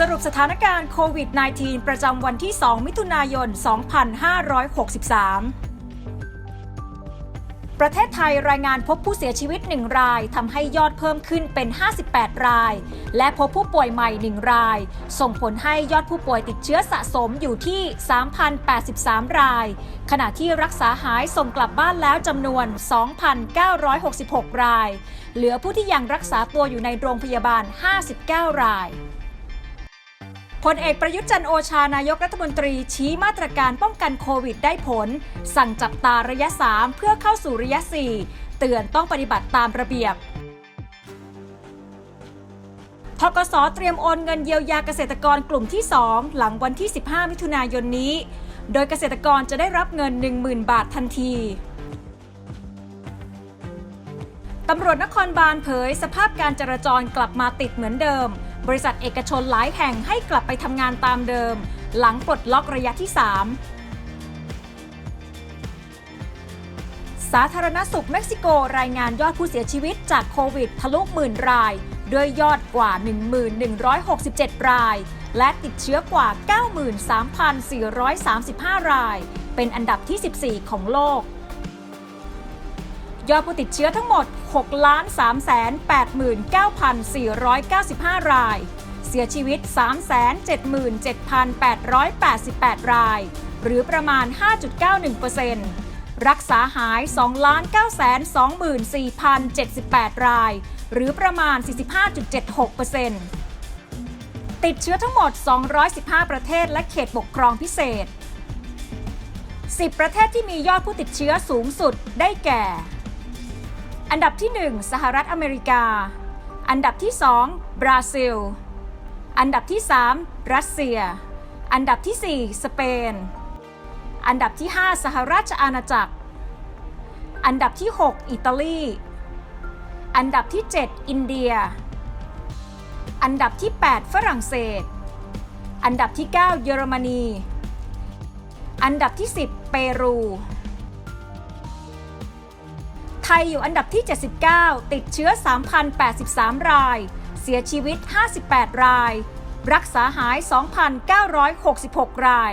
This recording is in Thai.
สรุปสถานการณ์โควิด -19 ประจำวันที่ 2 มิถุนายน 2563 ประเทศไทยรายงานพบผู้เสียชีวิต 1 รายทำให้ยอดเพิ่มขึ้นเป็น 58 ราย และพบผู้ป่วยใหม่ 1 ราย ส่งผลให้ยอดผู้ป่วยติดเชื้อสะสมอยู่ที่ 3,083 ราย ขณะที่รักษาหายส่งกลับบ้านแล้วจำนวน 2,966 ราย เหลือผู้ที่ยังรักษาตัวอยู่ในโรงพยาบาล 59 ราย พลเอกประยุทธ์จันโอชานายกรัฐมนตรีชี้มาตรการป้องกันโควิดได้ผล สั่งจับตาระยะ 3 เพื่อเข้าสู่ระยะ 4 เตือนต้องปฏิบัติตามระเบียบทกสเตรียมโอนเงินเยียวยาเกษตรกรกลุ่มที่ 2 หลังวันที่ 15 มิถุนายนนี้ โดยเกษตรกรจะได้รับเงิน 10,000 บาททันทีตำรวจนครบาลเผยสภาพการจราจรกลับมาติดเหมือนเดิม บริษัทเอกชนหลายแห่งให้กลับไปทำงานตามเดิม หลังปลดล็อกระยะที่ 3 สาธารณสุขเม็กซิโกรายงานยอดผู้เสียชีวิตจากโควิดทะลุหมื่นราย ด้วยยอดกว่า 1,167 ราย และติดเชื้อกว่า 93,435 ราย เป็นอันดับที่ 14 ของโลก ยอดผู้ติดเชื้อทั้งหมด 6,389,495 ราย เสียชีวิต 377,888 ราย หรือประมาณ 5.91%รักษาหาย 2,924,078 ราย หรือประมาณ 45.76%ติดเชื้อทั้งหมด 215 ประเทศและเขตปกครองพิเศษ 10 ประเทศที่มียอดผู้ติดเชื้อสูงสุดได้แก่ อันดับที่ 1 สหรัฐอเมริกา อันดับที่ 2 บราซิล อันดับที่ 3 รัสเซีย อันดับที่ 4 สเปน อันดับที่ 5 สหราชอาณาจักร อันดับที่ 6 อิตาลี อันดับที่ 7 อินเดีย อันดับที่ 8 ฝรั่งเศส อันดับที่ 9 เยอรมนี อันดับที่ 10 เปรู ไทยอยู่อันดับที่ 79 ติดเชื้อ 3,083 ราย เสียชีวิต 58 ราย รักษาหาย 2,966 ราย